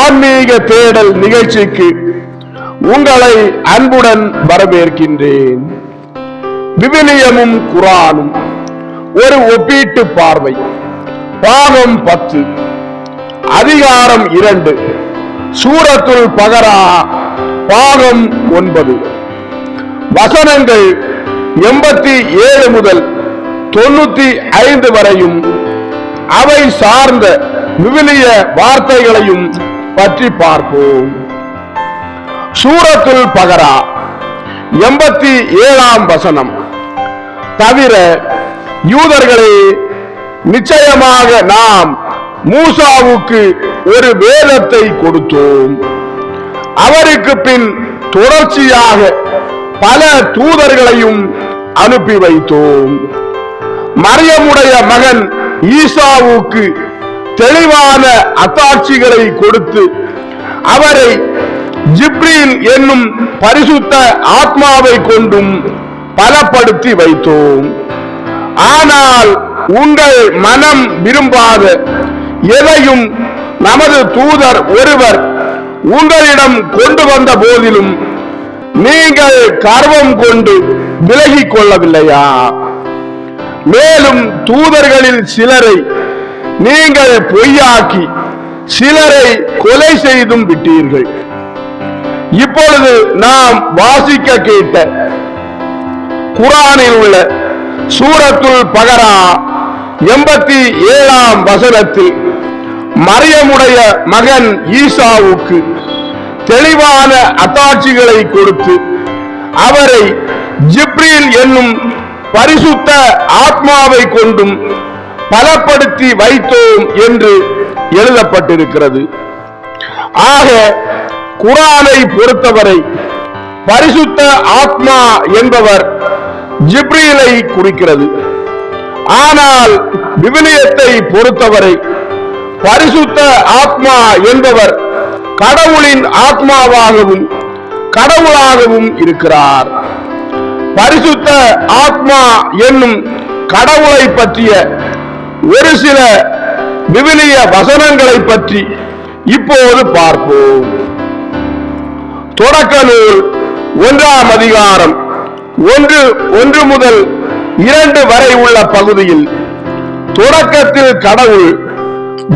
ஆன்மீக தேடல் நிகழ்ச்சிக்கு உங்களை அன்புடன் வரவேற்கின்றேன். விவிலியமும் குரானும் ஒரு ஒப்பீட்டு பார்வை. பாகம் பத்து. அதிகாரம் இரண்டு. சூரத்துள் பகரா பாகம் ஒன்பது. வசனங்கள் எண்பத்தி ஏழு முதல் தொண்ணூத்தி ஐந்து வரையும் அவை சார்ந்த விவிலிய வார்த்தைகளையும் பற்றி பார்ப்போம். சூரத்துல் பகரா எண்பத்தி ஏழாம் வசனம். தவிர யூதர்களே நிச்சயமாக நாம் மூசாவுக்கு ஒரு வேதத்தை கொடுத்தோம். அவருக்கு பின் தொடர்ச்சியாக பல தூதர்களையும் அனுப்பி வைத்தோம். மரியமுடைய மகன் ஈசாவுக்கு தெளிவான அத்தாட்சிகளை கொடுத்து அவரை ஜிப்ரீல் என்னும் பரிசுத்த ஆத்மாவை கொண்டும் பலப்படுத்தி வைத்தோம். ஆனால் உங்கள் மனம் விரும்பாத எதையும் நமது தூதர் ஒருவர் உங்களிடம் கொண்டு வந்த போதிலும் நீங்கள் கர்வம் கொண்டு விலகிக் கொள்ளவில்லையா? மேலும் தூதர்களில் சிலரை நீங்கள் பொய்யாக்கி சிலரை கொலை செய்தும் விட்டீர்கள். இப்பொழுது நாம் வாசிக்க கேட்ட குரானில் உள்ள சூரத்துல் பகரா எண்பத்தி ஏழாம் வசனத்தில் மரியமுடைய மகன் ஈசாவுக்கு தெளிவான அத்தாட்சிகளை கொடுத்து அவரை ஜிப்ரீல் என்னும் பரிசுத்த ஆத்மாவை கொண்டும் பலப்படுத்தி வைத்தோம் என்று எழுதப்பட்டிருக்கிறது. ஆக குரானை பொறுத்தவரை பரிசுத்த ஆத்மா என்பவர் ஜிப்ரீலை குறிக்கிறது. ஆனால் விவிலியத்தை பொறுத்தவரை பரிசுத்த ஆத்மா என்பவர் கடவுளின் ஆத்மாவாகவும் கடவுளாகவும் இருக்கிறார். பரிசுத்த ஆத்மா என்னும் கடவுளை பற்றிய ஒரு சில விவிலிய வசனங்களை பற்றி இப்போது பார்ப்போம். தொடக்க நூல் ஒன்றாம் அதிகாரம் ஒன்று ஒன்று முதல் இரண்டு வரை உள்ள பகுதியில் தொடக்கத்தில் கடவுள்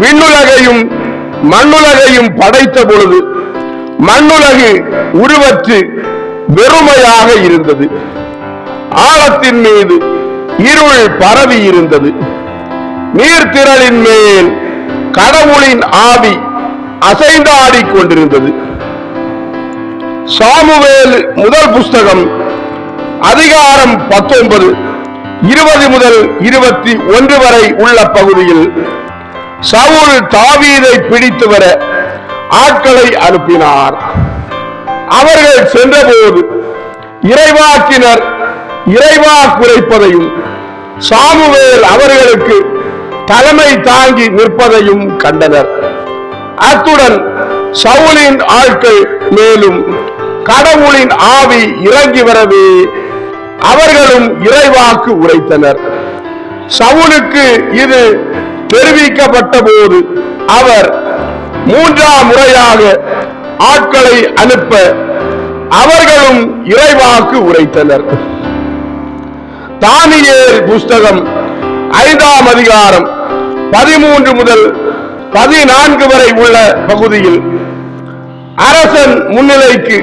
விண்ணுலகையும் மண்ணுலகையும் படைத்த பொழுது மண்ணுலகு உருவற்று வெறுமையாக இருந்தது. ஆழத்தின் மீது இருள் பரவி இருந்தது நீர்த்திரளின் மேல் கடவுளின் ஆவி அசைந்து கொண்டிருந்தது. சாமுவேல் முதல் புஸ்தகம் அதிகாரம் பத்தொன்பது இருபது முதல் இருபத்தி ஒன்று வரை உள்ள பகுதியில் சவுல் தாவீதை பிடித்து வர ஆட்களை அனுப்பினார். அவர்கள் சென்றபோது இறைவாக்கினர் இறைவா குறைப்பதையும் சாமுவேல் அவர்களுக்கு தலைமை தாங்கி நிற்பதையும் கண்டனர். அத்துடன் சவுலின் ஆட்கள் மேலும் கடவுளின் ஆவி இறங்கி வரவே அவர்களும் இறைவாக்கு உரைத்தனர். சவுலுக்கு இது தெரிவிக்கப்பட்ட போது அவர் மூன்றாம் முறையாக ஆட்களை அனுப்ப அவர்களும் இறைவாக்கு உரைத்தனர். தானியேல் புஸ்தகம் ஐந்தாம் அதிகாரம் பதிமூன்று முதல் பதினான்கு வரை உள்ள பகுதியில் அரசன் முன்னிலைக்கு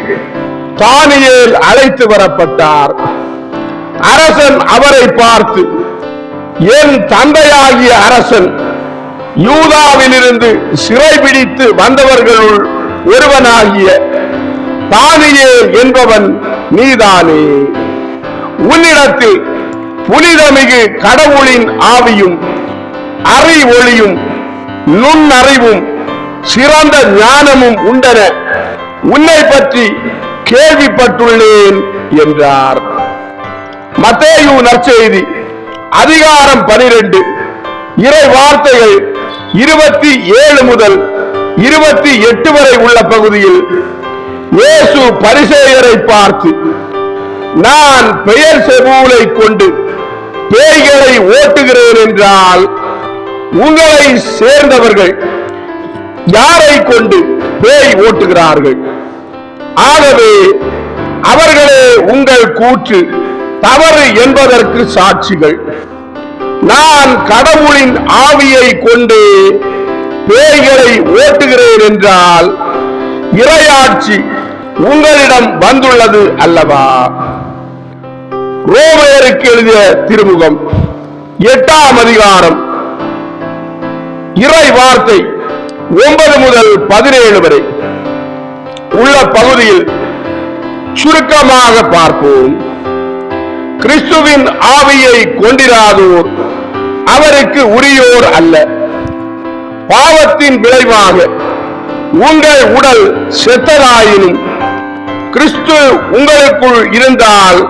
தானியல் அழைத்து வரப்பட்டார். அரசன் அவரை பார்த்து என் தந்தையாகிய அரசன் யூதாவிலிருந்து சிறைபிடித்து வந்தவர்களுள் ஒருவனாகிய தானியேல் என்பவன் நீதானே. உன்னிடத்தில் புனிதமிகு கடவுளின் ஆவியும் அறி ஒளியும் நுண்ணறிவும் சிறந்த ஞானமும் உண்டன. உன்னை பற்றி கேள்விப்பட்டுள்ளேன் என்றார். மத்தேயு நற்செய்தி அதிகாரம் பனிரெண்டு இறை வார்த்தைகள் இருபத்தி ஏழு முதல் இருபத்தி எட்டு வரை உள்ள பகுதியில் இயேசு பரிசேயரை பார்த்து நான் பெயர் செபூலை கொண்டு பேய்களை ஓட்டுகிறேன் என்றால் உங்களை சேர்ந்தவர்கள் யாரை கொண்டு பேய் ஓட்டுகிறார்கள்? ஆகவே அவர்களே உங்கள் கூற்று தவறு என்பதற்கு சாட்சிகள். நான் கடவுளின் ஆவியை கொண்டு பேய்களை ஓட்டுகிறேன் என்றால் இறையாட்சி உங்களிடம் வந்துள்ளது அல்லவா? ரோமையருக்கு எழுதிய திருமுகம் எட்டாம் அதிகாரம் இறை வார்த்தை ஒன்பது முதல் பதினேழு வரை உள்ள பகுதியில் சுருக்கமாக பார்ப்போம். கிறிஸ்துவின் ஆவியை கொண்டிராதோர் அவருக்கு உரியோர் அல்ல. பாவத்தின் விளைவாக உங்கள் உடல் செத்ததாயினும் கிறிஸ்து உங்களுக்குள் இருந்தால்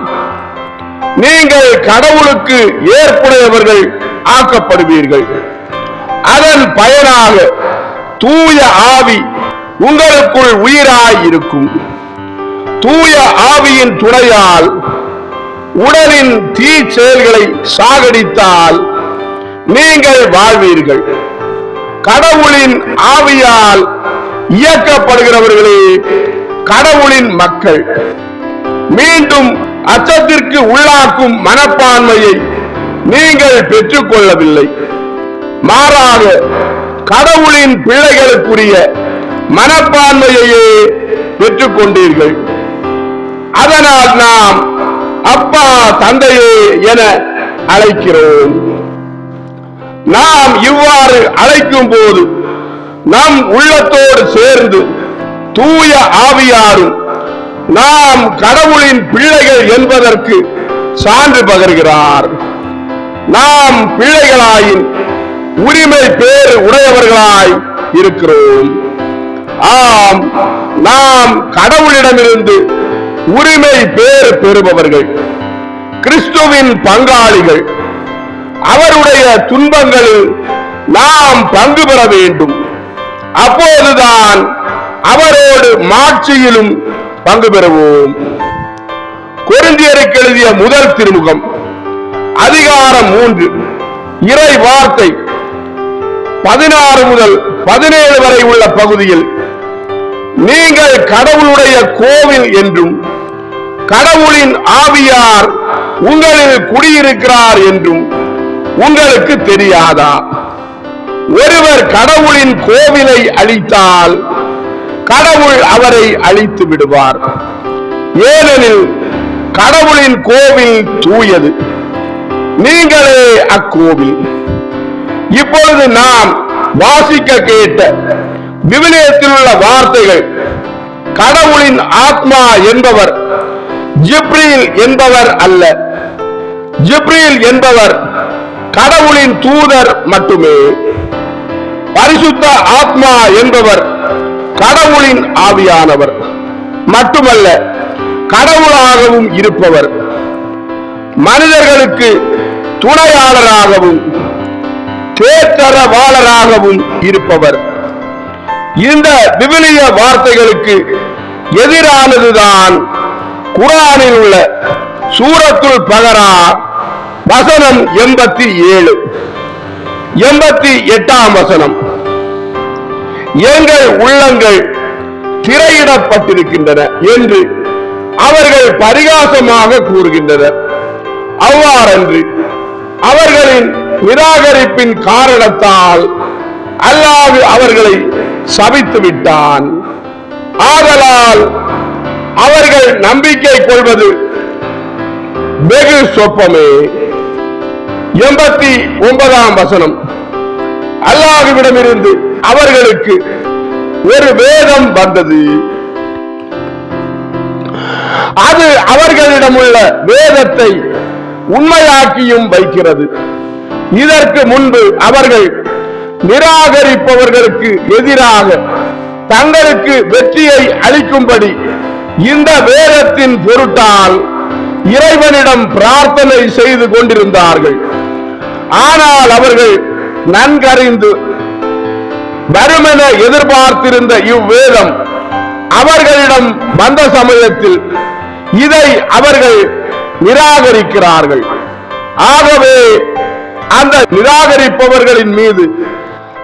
நீங்கள் கடவுளுக்கு ஏற்புடையவர்கள் ஆக்கப்படுவீர்கள். அதன் பயனாக தூய ஆவி உங்களுக்குள் உயிராய் இருக்கும் தூய ஆவியின் துணையால் உடலின் தீ செயல்களை சாகடித்தால் நீங்கள் வாழ்வீர்கள். கடவுளின் ஆவியால் இயக்கப்படுகிறவர்களே கடவுளின் மக்கள். மீண்டும் அச்சத்திற்கு உள்ளாக்கும் மனப்பான்மையை நீங்கள் பெற்றுக்கொள்ளவில்லை. மாறாக கடவுளின் பிள்ளைகளுக்குரிய மனப்பான்மையையே பெற்றுக்கொண்டீர்கள். அதனால் நாம் அப்பா தந்தையே என அழைக்கிறோம். நாம் இவ்வாறு அழைக்கும் போது நம் உள்ளத்தோடு சேர்ந்து தூய ஆவியாரும் நாம் கடவுளின் பிள்ளைகள் என்பதற்கு சான்று பகர்கிறார். நாம் பிள்ளைகளாயின் உரிமை பேர் உடையவர்களாய் இருக்கிறோம். ஆம் நாம் கடவுளிடமிருந்து உரிமை பேர் பெறுபவர்கள் கிறிஸ்துவின் பங்காளிகள். அவருடைய துன்பங்களில் நாம் பங்கு பெற வேண்டும். அப்போதுதான் அவரோடு மாட்சியிலும் பங்கு பெறுவோம். கொரிந்தியருக்கு எழுதிய முதல் திருமுகம் அதிகாரம் மூன்று இறை வார்த்தை. பதினாறு முதல் பதினேழு வரை உள்ள பகுதியில் நீங்கள் கடவுளுடைய கோவில் என்றும் கடவுளின் ஆவியார் உங்களில் குடியிருக்கிறார் என்றும் உங்களுக்கு தெரியாதா? ஒருவர் கடவுளின் கோவிலை அழித்தால் கடவுள் அவரை அழித்து விடுவார். ஏனெனில் கடவுளின் கோவில் தூயது. நீங்களே அக்கோவில். இப்பொழுது நாம் வாசிக்க கேட்ட விவிலியத்தில் உள்ள வார்த்தைகள் கடவுளின் ஆத்மா என்பவர் ஜிப்ரீல் என்பவர் அல்ல. ஜிப்ரீல் என்பவர் கடவுளின் தூதர் மட்டுமே. பரிசுத்த ஆத்மா என்பவர் கடவுளின் ஆவியானவர் மட்டுமல்ல கடவுளாகவும் இருப்பவர். மனிதர்களுக்கு துணையாளராகவும் தேற்றரவாளராகவும் இருப்பவர். இந்த விவிலிய வார்த்தைகளுக்கு எதிரானதுதான் குரானில் உள்ள சூரத்துல் பகரா வசனம் எண்பத்தி ஏழு. எண்பத்தி எட்டாம் வசனம். எங்கள் உள்ளங்கள் திரையிடப்பட்டிருக்கின்றன என்று அவர்கள் பரிகாசமாக கூறுகின்றனர். அவ்வாறன்று அவர்களின் நிராகரிப்பின் காரணத்தால் அல்லாது அவர்களை சபித்து விட்டான். ஆதலால் அவர்கள் நம்பிக்கை கொள்வது வெகு சொப்பமே எண்பத்தி ஒன்பதாம் வசனம். அல்லாஹுவிடமிருந்து அவர்களுக்கு ஒரு வேதம் வந்தது. அது அவர்களிடமுள்ள வேதத்தை உண்மையாக்கியும் வைக்கிறது. இதற்கு முன்பு அவர்கள் நிராகரிப்பவர்களுக்கு எதிராக தங்களுக்கு வெற்றியை அளிக்கும்படி இந்த வேதத்தின் பொருட்டால் இறைவனிடம் பிரார்த்தனை செய்து கொண்டிருந்தார்கள். ஆனால் அவர்கள் நன்கறிந்து வருமென எதிர்பார்த்திருந்த இவ்வேதம் அவர்களிடம் வந்த சமயத்தில் இதை அவர்கள் நிராகரிக்கிறார்கள். ஆகவே அந்த நிராகரிப்பவர்களின் மீது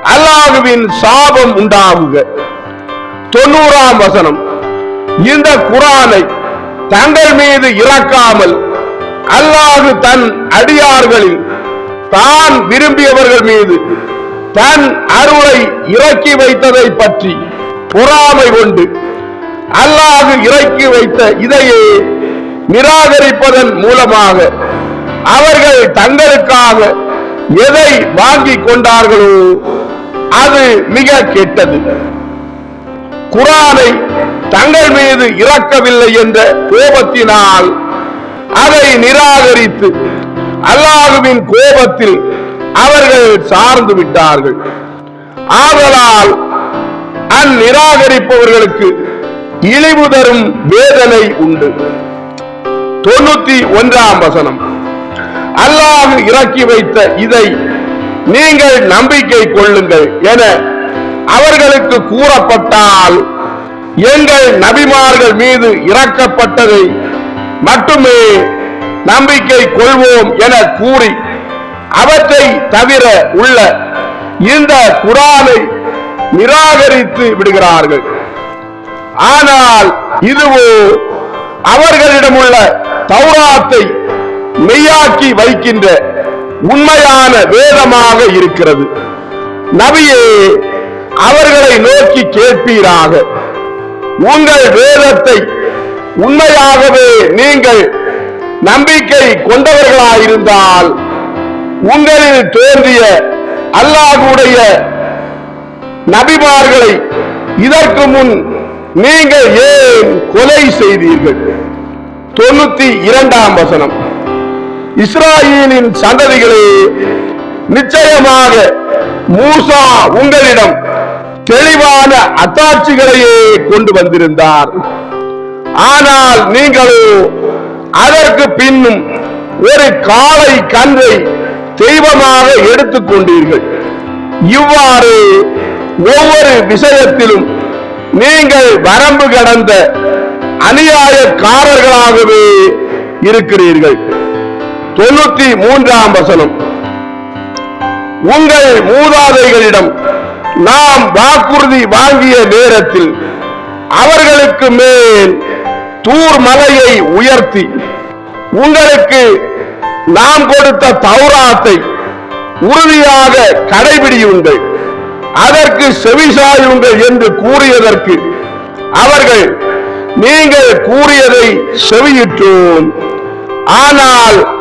அல்லாஹுவின் சாபம் உண்டாகுக. தொண்ணூறாம் வசனம். இந்த குரானை தங்கள் மீது இறக்காமல் அல்லாஹு தன் அடியார்களில் தான் விரும்பியவர்கள் மீது தன் அருளை இறக்கி வைத்ததை பற்றி பொறாமை கொண்டு அல்லாஹு இறக்கி வைத்த இதையே நிராகரிப்பதன் மூலமாக அவர்கள் தங்களுக்காக எதை வாங்கிக் கொண்டார்களோ அது மிக கெட்டது. குரானை தங்கள் மீது இறக்கவில்லை என்ற கோபத்தினால் அதை நிராகரித்து அல்லாஹுவின் கோபத்தில் அவர்கள் சார்ந்து விட்டார்கள். ஆதலால் அந்நிராகரிப்பவர்களுக்கு இழிவு தரும் வேதனை உண்டு. தொண்ணூத்தி ஒன்றாம் வசனம். அல்லாஹ் இறக்கி வைத்த இதை நீங்கள் நம்பிக்கை கொள்ளுங்கள் என அவர்களுக்கு கூறப்பட்டால் எங்கள் நபிமார்கள் மீது இறக்கப்பட்டதை மட்டுமே நம்பிக்கை கொள்வோம் என கூறி அவற்றை தவிர உள்ள இந்த குரானை நிராகரித்து விடுகிறார்கள். ஆனால் இதுவோ அவர்களிடமுள்ள தௌராத்தை மெய்யாக்கி வைக்கின்ற உண்மையான வேதமாக இருக்கிறது. நபியே அவர்களை நோக்கி கேட்பீராக. உங்கள் வேதத்தை உண்மையாகவே நீங்கள் நம்பிக்கை கொண்டவர்களாயிருந்தால் உங்களில் தோன்றிய அல்லாஹுடைய நபிமார்களை இதற்கு முன் நீங்கள் ஏன் கொலை செய்தீர்கள்? தொண்ணூத்தி இரண்டாம் வசனம். இஸ்ராயலின் சந்ததிகளே நிச்சயமாக மூசா உங்களிடம் தெளிவான அத்தாட்சிகளையே கொண்டு வந்திருந்தார். ஆனால் நீங்களோ அதற்கு பின்னும் ஒரு காலை கன்றை தெய்வமாக எடுத்துக் கொண்டீர்கள். இவ்வாறு ஒவ்வொரு விஷயத்திலும் நீங்கள் வரம்பு கடந்த அநியாயக்காரர்களாகவே இருக்கிறீர்கள். தொண்ணூத்தி மூன்றாம் வசனம். உங்கள் மூதாதைகளிடம் நாம் வாக்குறுதி வாங்கிய நேரத்தில் அவர்களுக்கு மேல் தூர் மலையை உயர்த்தி உங்களுக்கு நாம் கொடுத்த தௌராத்தை உறுதியாக கடைபிடியுங்கள். அதற்கு செவிசாயுங்கள் என்று கூறியதற்கு அவர்கள் நீங்கள் கூறியதை செவியிட்டோம் ஆனால்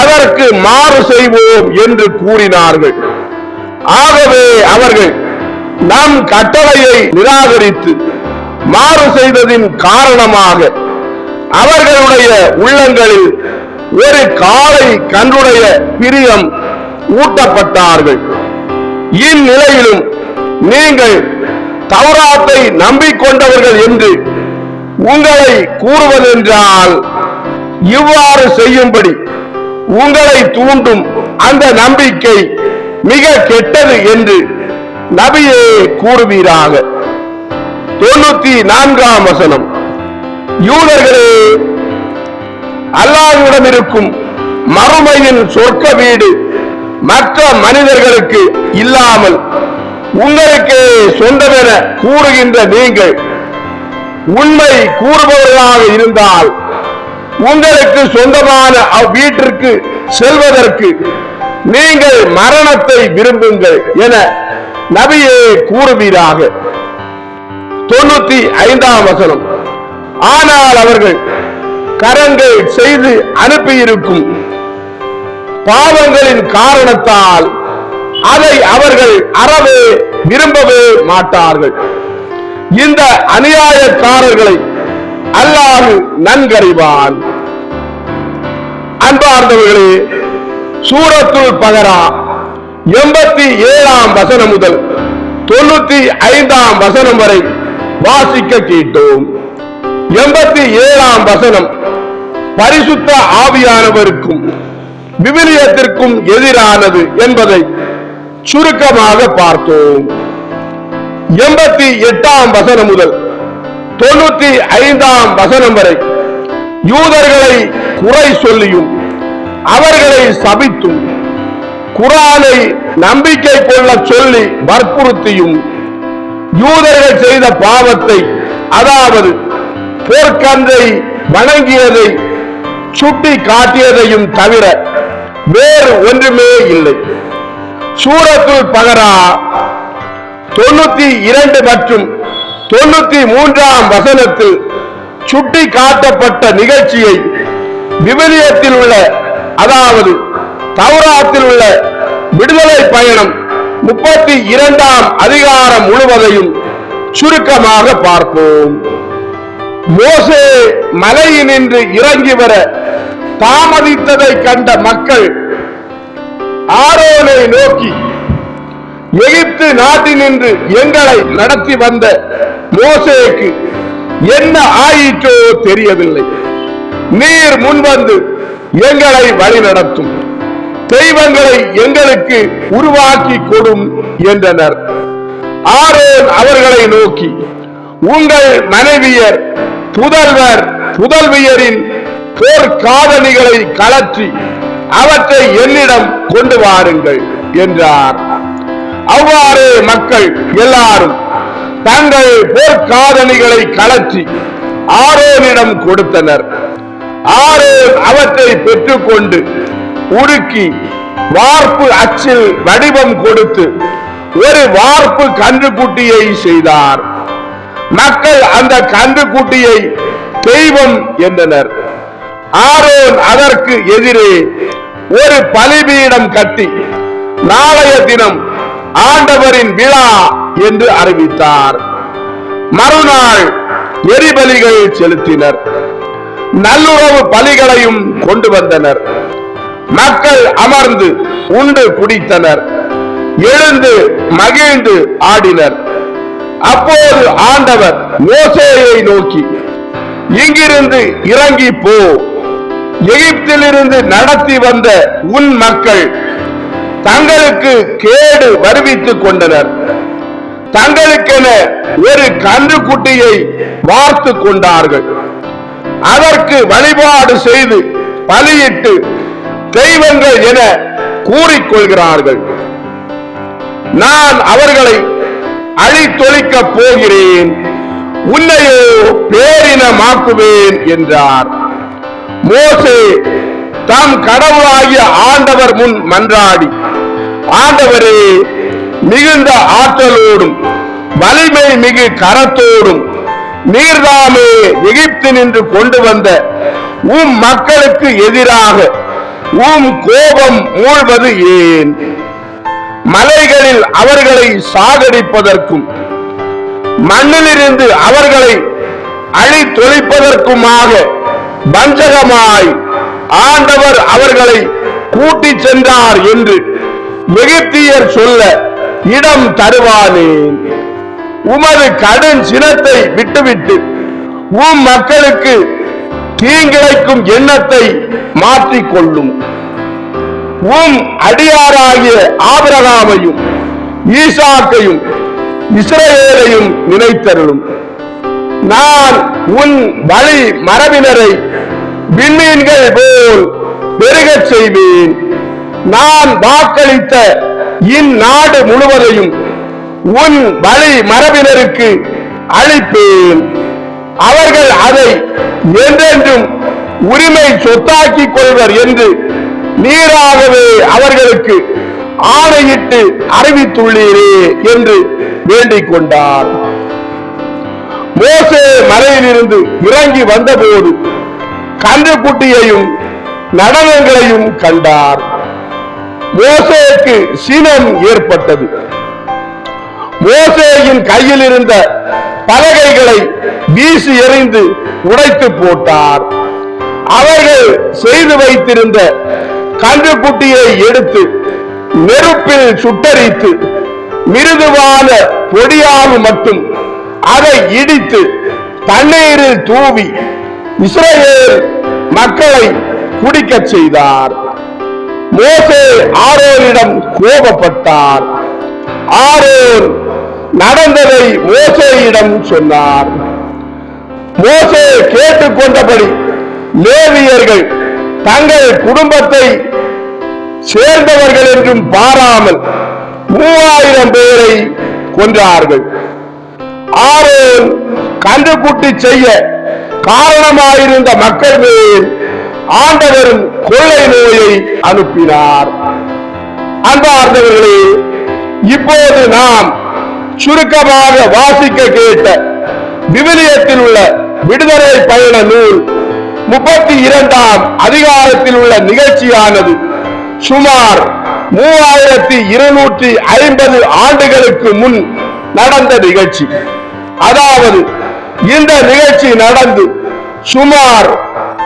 அதற்கு மாறு செய்வோம் என்று கூறினார்கள். ஆகவே அவர்கள் நம் கட்டளையை நிராகரித்து மாறு செய்ததின் காரணமாக அவர்களுடைய உள்ளங்களில் ஒரு காலை கன்றுடைய பிரியம் ஊட்டப்பட்டார்கள். இந்நிலையிலும் நீங்கள் தௌராத்தை நம்பிக்கொண்டவர்கள் என்று உங்களை கூறுவதென்றால் இவ்வாறு செய்யும்படி உங்களை தூண்டும் அந்த நம்பிக்கை மிக கெட்டது என்று நபியே கூறுவீராக. தொண்ணூத்தி நான்காம் வசனம். யூதர்களே அல்லாஹ்விடம் இருக்கும் மறுமையின் சொர்க்க வீடு மற்ற மனிதர்களுக்கு இல்லாமல் உங்களுக்கே சொந்தமென கூறுகின்ற நீங்கள் உண்மை கூறுபவர்களாக இருந்தால் உங்களுக்கு சொந்தமான அவ்வீட்டிற்கு செல்வதற்கு நீங்கள் மரணத்தை விரும்புங்கள் என நபியே கூறுவீராக. தொண்ணூத்தி ஐந்தாம் வசனம். ஆனால் அவர்கள் கரங்கள் செய்து அனுப்பியிருக்கும் பாவங்களின் காரணத்தால் அதை அவர்கள் அறவே விரும்பவே மாட்டார்கள். இந்த அநியாயக்காரர்களை அல்லாஹ் நன்கறிவான். அன்பார்ந்தவர்களே சூரத்துள் பகரா எண்பத்தி ஏழாம் வசனம் முதல் தொண்ணூத்தி ஐந்தாம் வசனம் வரை வாசிக்க கேட்டோம். எண்பத்தி ஏழாம் வசனம் பரிசுத்த ஆவியானவருக்கும் விவிலியத்திற்கும் எதிரானது என்பதை சுருக்கமாக பார்த்தோம். எண்பத்தி எட்டாம் வசனம் முதல் தொண்ணூத்தி ஐந்தாம் வசனம் வரை யூதர்களை குறை சொல்லியும் அவர்களை சபித்தும் குரானை நம்பிக்கை கொள்ள சொல்லி வற்புறுத்தியும் யூதர்கள் செய்த பாவத்தை அதாவது போர்க்கன்றை வணங்கியதை சுட்டி காட்டியதையும் தவிர வேறு ஒன்றுமே இல்லை. சூரத்துல் பகரா தொண்ணூத்தி இரண்டு மற்றும் தொண்ணூத்தி மூன்றாம் வசனத்தில் சுட்டி காட்டப்பட்ட நிகழ்ச்சியை விபரியத்தில் உள்ள அதாவது தௌராத்தில் உள்ள விடுதலை பயணம் முப்பத்தி இரண்டாம் அதிகாரம் முழுவதையும் சுருக்கமாக பார்ப்போம். மோசே மலையினின்று இறங்கி வர தாமதித்ததை கண்ட மக்கள் ஆரோனை நோக்கி எகிப்து நாட்டினின்று எங்களை நடத்தி வந்த மோசேக்கு என்ன ஆயிற்றோ தெரியவில்லை. நீர் முன்வந்து எங்களை வழிநடத்தும். தெய்வங்களை எங்களுக்கு உருவாக்கி கொடும் என்றனர். ஆரோன் அவர்களை நோக்கி உங்கள் மனைவியர் புதல்வர் புதல்வியரின் போர்க்காதணிகளை கலற்றி அவற்றை என்னிடம் கொண்டு வாருங்கள் என்றார். அவ்வாறே மக்கள் எல்லாரும் தங்கள் போர்க்காதணிகளை கலற்றி ஆரோனிடம் கொடுத்தனர். ஆரோன் அவற்றை பெற்றுக்கொண்டு உருக்கி வார்ப்பு அச்சில் வடிவம் கொடுத்து ஒரு வார்ப்பு கன்றுக்குட்டியை செய்தார். மக்கள் அந்த கன்றுக்குட்டியை தெய்வம் என்றனர். ஆரோன் அதற்கு எதிரே ஒரு பலிபீடம் கட்டி நாளைய தினம் ஆண்டவரின் விழா என்று அறிவித்தார். மறுநாள் எரிபலிகள் செலுத்தினர். நல்லுறவு பலிகளையும் கொண்டு வந்தனர். மக்கள் அமர்ந்து உண்டு குடித்தனர். எழுந்து மகிழ்ந்து ஆடினர். அப்போது ஆண்டவர் மோசேயை நோக்கி இங்கிருந்து இறங்கி போ. எகிப்திலிருந்து நடத்தி வந்த உன் மக்கள் தங்களுக்கு கேடு வருவித்துக் கொண்டனர். தங்களுக்கென ஒரு கன்றுக்குட்டியை வார்த்து கொண்டார்கள். அதற்கு வழிபாடு செய்து பலியிட்டு தெய்வங்கள் என கூறிக்கொள்கிறார்கள் நான் அவர்களை அழித்தொழிக்கப் போகிறேன். உன்னையோ பேரினமாக்குவேன் என்றார். மோசே தாம் கடவுளாகிய ஆண்டவர் முன் மன்றாடி. ஆண்டவரே மிகுந்த ஆற்றலோடும் வலிமை மிகு கரத்தோடும் நீர்தாமே எகிப்தினின்று கொண்டு வந்த உம் மக்களுக்கு எதிராக உம் கோபம் மூழ்வது ஏன்? மலைகளில் அவர்களை சாகடிப்பதற்கும் மண்ணிலிருந்து அவர்களை அழித்தொழிப்பதற்குமாக வஞ்சகமாய் ஆண்டவர் அவர்களை கூட்டிச் சென்றார் என்று எகிப்தியர் சொல்ல இடம் தருவானேன். உமது கடும் சினத்தை விட்டுவிட்டு உம் மக்களுக்கு தீங்கிழைக்கும் எண்ணத்தை மாற்றிக்கொள்ளும். உம் அடியாராகிய ஆபிரகாமையும் ஈசாக்கையும் இஸ்ரேலையும் நினைத்தருளும். நான் உன் வழி மரபினரை விண்மீன்கள் போல் பெருகச் செய்வேன். நான் வாக்களித்த இந்நாடு முழுவதையும் உன் வழி மரபினருக்கு அளிப்பேன். அவர்கள் அதை என்றென்றும் உரிமை சொத்தாக்கிக் கொள்வர் என்று நீராகவே அவர்களுக்கு ஆணையிட்டு அறிவித்துள்ளீரே என்று வேண்டிக் கொண்டார். மோசே மலையிலிருந்து இறங்கி வந்தபோது கன்றுக்குட்டியையும் நடனங்களையும் கண்டார். மோசேக்கு சினம் ஏற்பட்டது. மோசேயின் கையில் இருந்த பலகைகளை வீசி எறிந்து உடைத்து போட்டார். அவர்கள் செய்து வைத்திருந்த கன்றுக்குட்டியை எடுத்து நெருப்பில் சுட்டரித்து மிருதுவான பொடியால் மட்டும் அதை இடித்து தண்ணீரில் தூவி இஸ்ரேல் மக்களை குடிக்கச் செய்தார். மோசே ஆரோனிடம் கோபப்பட்டார். ஆரோன் நடந்ததை மோசேயிடம் சொன்னார். மோசே கேட்டுக்கொண்டபடி லேவியர்கள் தங்கள் குடும்பத்தை சேர்ந்தவர்கள் என்றும் பாராமல் மூவாயிரம் பேரை கொன்றார்கள். ஆரோன் கன்றுக்குட்டி செய்ய காரணமாயிருந்த மக்கள் மேல் ஆண்டவரும் கொள்ளை நோயை அனுப்பினார். அன்பார்ந்தவர்களே இப்போது நாம் சுருக்கமாக வாசிக்க கேட்ட விவிலியத்தில் உள்ள விடுதலை பயண நூல் முப்பத்தி இரண்டாம் அதிகாரத்தில் உள்ள நிகழ்ச்சியானது சுமார் மூவாயிரத்தி இருநூற்றி ஐம்பது ஆண்டுகளுக்கு முன் நடந்த நிகழ்ச்சி. அதாவது இந்த நிகழ்ச்சி நடந்து சுமார்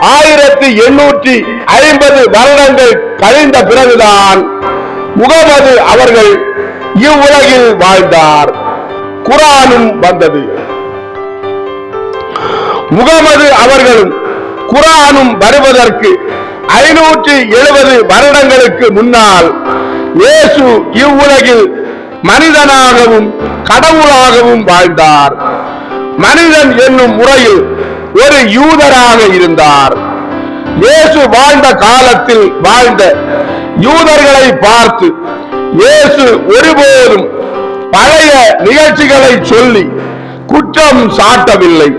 ஆயிரத்தி எண்ணூற்றி ஐம்பது வருடங்கள் கழிந்த பிறகுதான் முகமது அவர்கள் இவ்வுலகில் வாழ்ந்தார். குரானும் வந்தது. முகமது அவர்களும் குரானும் வருவதற்கு ஐநூற்றி எழுபது வருடங்களுக்கு முன்னால் இயேசு இவ்வுலகில் மனிதனாகவும் கடவுளாகவும் வாழ்ந்தார். மனிதன் என்னும் முறையில் ஒரு யூதராக இருந்தார். இயேசு வாழ்ந்த காலத்தில் வாழ்ந்த யூதர்களை பார்த்து இயேசு ஒருபோதும் பழைய நிகழ்ச்சிகளை சொல்லி குற்றம் சாட்டவில்லை.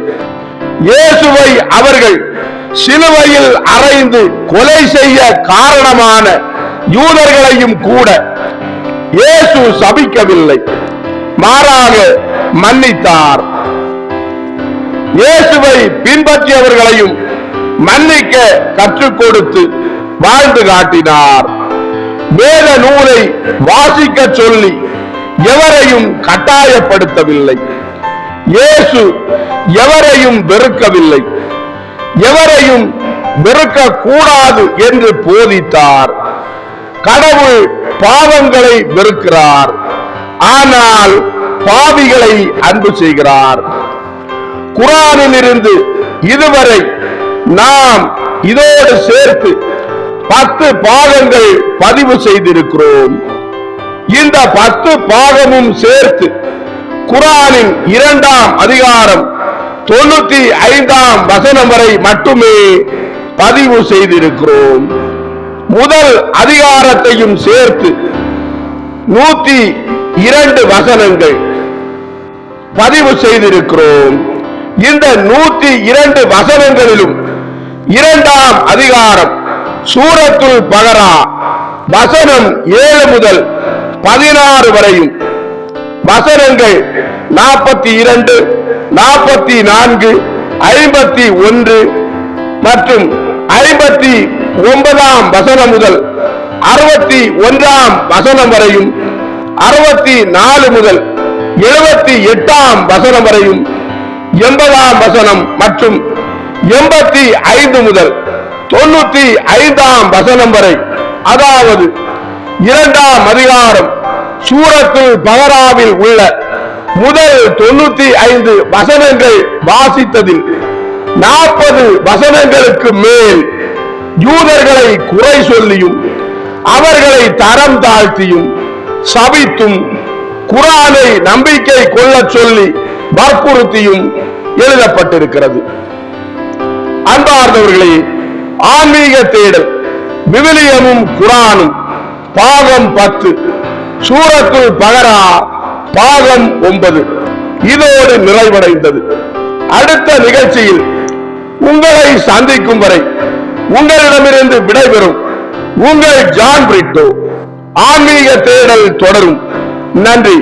இயேசுவை அவர்கள் சிலுவையில் அறைந்து கொலை செய்ய காரணமான யூதர்களையும் கூட இயேசு சபிக்கவில்லை. மாறாக மன்னித்தார். இயேசுவை பின்பற்றியவர்களையும் மன்னிக்க கற்றுக் கொடுத்து வாழ்ந்து காட்டினார். வேத நூலை வாசிக்க சொல்லி எவரையும் கட்டாயப்படுத்தவில்லை. இயேசு எவரையும் வெறுக்கவில்லை. எவரையும் வெறுக்க கூடாது என்று போதித்தார். கடவுள் பாவங்களை வெறுக்கிறார். ஆனால் பாவிகளை அன்பு செய்கிறார். குரானில் இருந்து இதுவரை நாம் இதோடு சேர்த்து பத்து பாகங்கள் பதிவு செய்திருக்கிறோம். இந்த பத்து பாகமும் சேர்த்து குரானின் இரண்டாம் அதிகாரம் தொண்ணூத்தி ஐந்தாம் வசனம் வரை மட்டுமே பதிவு செய்திருக்கிறோம். முதல் அதிகாரத்தையும் சேர்த்து நூத்தி இரண்டு வசனங்கள் பதிவு செய்திருக்கிறோம். இந்த நூத்தி இரண்டு வசனங்களிலும் இரண்டாம் அதிகாரம் சூரத்துல் பகரா வசனம் ஏழு முதல் பதினாறு வரையும். வசனங்கள் நாற்பத்தி இரண்டு நாற்பத்தி நான்கு ஐம்பத்தி ஒன்று மற்றும் ஐம்பத்தி ஒன்பதாம் வசனம் முதல் அறுபத்தி ஒன்றாம் வசனம் வரையும் அறுபத்தி நாலு முதல் எழுபத்தி எட்டாம் வசனம் வரையும் எண்பதாம் வசனம் மற்றும் எண்பத்தி ஐந்து முதல் தொண்ணூத்தி ஐந்தாம் வசனம் வரை. அதாவது இரண்டாம் அதிகாரம் சூரத்து பகராவில் உள்ள முதல் தொண்ணூத்தி ஐந்து வசனங்கள் வாசித்ததில் நாற்பது வசனங்களுக்கு மேல் யூதர்களை குறை சொல்லியும் அவர்களை தரம் தாழ்த்தியும் சபித்தும் குரானை நம்பிக்கை கொள்ளச் சொல்லி வற்புறுத்தியும் எழுதப்பட்டிருக்கிறது. அன்பார்ந்தவர்களே ஆன்மீக தேடல் விவிலியமும் குரானும் பாகம் பத்து சூரத்துள் பகரா பாகம் ஒன்பது இதோடு நிறைவடைந்தது. அடுத்த நிகழ்ச்சியில் உங்களை சந்திக்கும் வரை உங்களிடமிருந்து விடைபெறும் உங்கள் ஜான் பிரிட்டோ. ஆன்மீக தேடல் தொடரும். நன்றி.